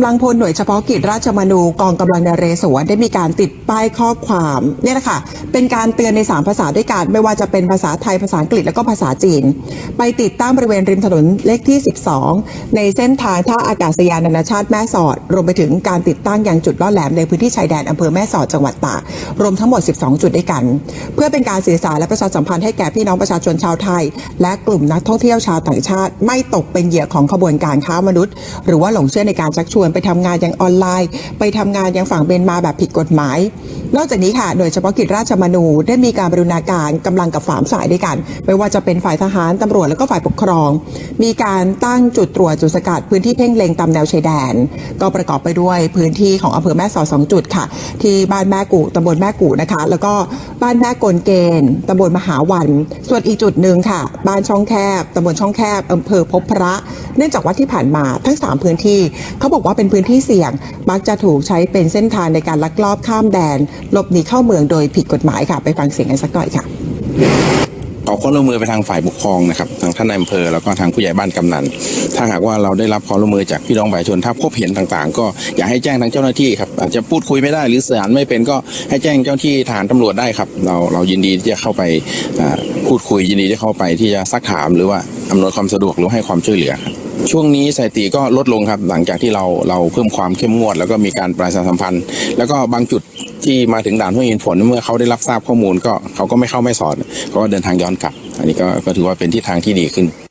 ำลังพลหน่วยเฉพาะกิจราชมนูกองกำลังนเรศวรได้มีการติดป้ายข้อความเนี่ยแหละค่ะเป็นการเตือนใน 3 ภาษาด้วยกันไม่ว่าจะเป็นภาษาไทยภาษาอังกฤษแล้วก็ภาษาจีน ไปติดตั้งบริเวณริมถนนเลขที่ 12 ในเส้นทางท่าอากาศยานนานาชาติแม่สอด รวมไปถึงการติดตั้งยังจุดล่อแหลมในพื้นที่ชายแดนอำเภอแม่สอดจังหวัดตากรวมทั้งหมด 12 จุดด้วยกัน เพื่อเป็นการสื่อสารและประชาสัมพันธ์ให้แก่พี่น้องประชาชนชาวไทย และกลุ่มนักท่องเที่ยวชาวต่างชาติ ไม่ตกเป็นเหยื่อของขบวนการค้ามนุษย์ หรือว่าหลงเชื่อในการชักชวนไปทำงานอยังออนไลน์ ไปทำงานอยังฝั่งเบนมาแบบผิดกฎหมาย นอกจากนี้ค่ะหน่วยเฉพาะกิจราชมนูได้มีการบรูรณาการกำลังกับฝามฝ่ายด้วยกัน ไม่ว่าจะเป็นฝ่ายทหารตำรวจและก็ฝ่ายปกครอง มีการตั้งจุดตรวจจุดสกัดพื้นที่เพ่งเล็งตามแนวชายแดน ก็ประกอบไปด้วยพื้นที่ของอำเภอแม่สอดสองจุดค่ะ ที่บ้านแม่กูตำบลแม่กูนะคะ แล้วก็บ้านแม่กลเกณฑ์ตำบลมหาวัน ส่วนอีกจุดหนึ่งค่ะ บ้านช่องแคบตำบลช่องแคบอำเภอพบพระ เนื่องจากว่าที่ผ่านมาทั้ง 3 พื้นที่เขาบอกว่าเป็นพื้นที่เสี่ยง มักจะถูกใช้เป็นเส้นทางในการลักลอบข้ามแดนหลบหนีเข้าเมืองโดยผิดกฎหมายค่ะ ไปฟังเสียงกันสักหน่อยค่ะขอความร่วมมือไปทางฝ่ายปกครองนะครับทางท่านนายอำเภอแล้วก็ทางผู้ใหญ่บ้านกำนัน ถ้าหากว่าเราได้รับความร่วมมือจากพี่น้องประชาชนถ้าพบเห็นต่างๆ ก็อย่าให้แจ้งทางเจ้าหน้าที่ครับอาจจะพูดคุยไม่ได้หรือสื่อสารไม่เป็นก็ให้แจ้งเจ้าที่ทหารตำรวจได้ครับ เราเรายินดีที่จะเข้าไปพูดคุยยินดีที่เข้าไปที่จะซักถามหรือว่าอำนวยความสะดวกหรือให้ความช่วยเหลือครับ ช่วงนี้สถิติก็ลดลงครับ หลังจากที่เราเราเพิ่มความเข้มงวด แล้วก็มีการประชาสัมพันธ์ แล้วก็บางจุดที่มาถึงด่านห้วยอินฝนเมื่อเขาได้รับทราบข้อมูลก็เขาก็ไม่เข้าไม่สอนเขาก็เดินทางย้อนกลับ อันนี้ก็ก็ถือว่าเป็นทิศทางที่ดีขึ้น